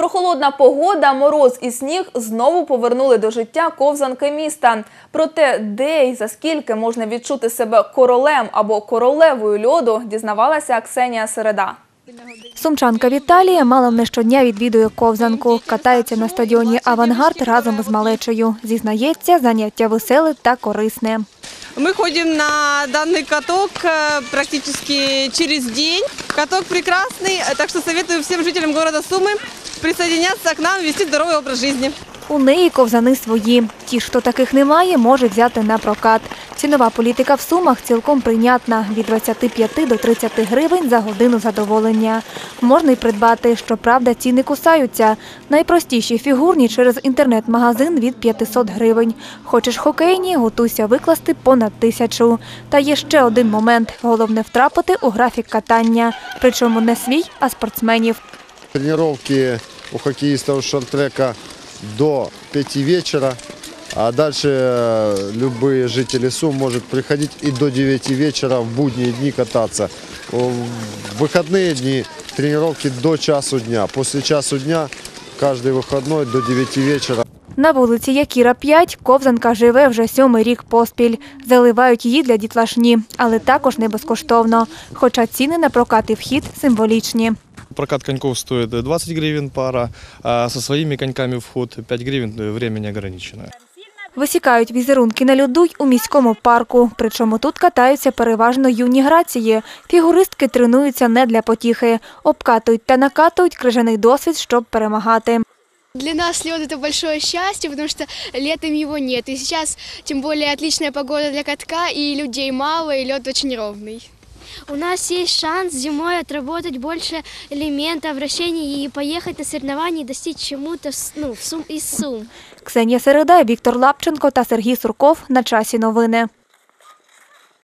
Прохолодна погода, мороз і сніг знову повернули до життя ковзанки міста. Проте, де і за скільки можна відчути себе королем або королевою льоду, дізнавалася Ксенія Середа. Сумчанка Віталія мало не щодня відвідує ковзанку. Катається на стадіоні «Авангард» разом з малечею. Зізнається, заняття веселе та корисне. Мы ходим на данный каток э, практически через день. Каток прекрасный, э, так что советую всем жителям города Сумы присоединяться к нам вести здоровый образ жизни. У неї ковзани свої. Ті, хто таких не має, може взяти на прокат. Цінова політика в Сумах цілком прийнятна – від 25 до 30 гривень за годину задоволення. Можна й придбати, щоправда, ціни кусаються. Найпростіші фігурні через інтернет-магазин від 500 гривень. Хочеш хокейні – готуйся викласти понад тисячу. Та є ще один момент – головне втрапити у графік катання. Причому не свій, а спортсменів. Тренировки у хоккеистов шорт-трека до 5 вечера, а дальше э, любые жители Сум могут приходить и до 9 вечера в будние дни кататься. В выходные дни тренировки до часу дня. После часу дня каждый выходной до 9 вечера. На вулиці Якіра 5 ковзанка живе вже сьомий рік поспіль. Заливають її для дітлашні, але також не безкоштовно. Хоча ціни на прокат і вхід символічні. Прокат коньков стоит 20 гривен пара, а со своими коньками вход 5 гривен, э, время не ограниченное. Висікають візерунки на льоду й у міському парку. Причому тут катаються переважно юні грації. Фігуристки тренуються не для потіхи. Обкатують та накатують крижаний досвід, щоб перемагати. Для нас лед это большое счастье, потому что летом его нет. И сейчас, тем более, отличная погода для катка, и людей мало, и лед очень ровный. У нас есть шанс зимой отработать больше элементов вращения и поехать на соревнования и достичь чему-то ну, в сум, из Сум. Ксенія Середа, Віктор Лапченко та Сергій Сурков. На часі новини.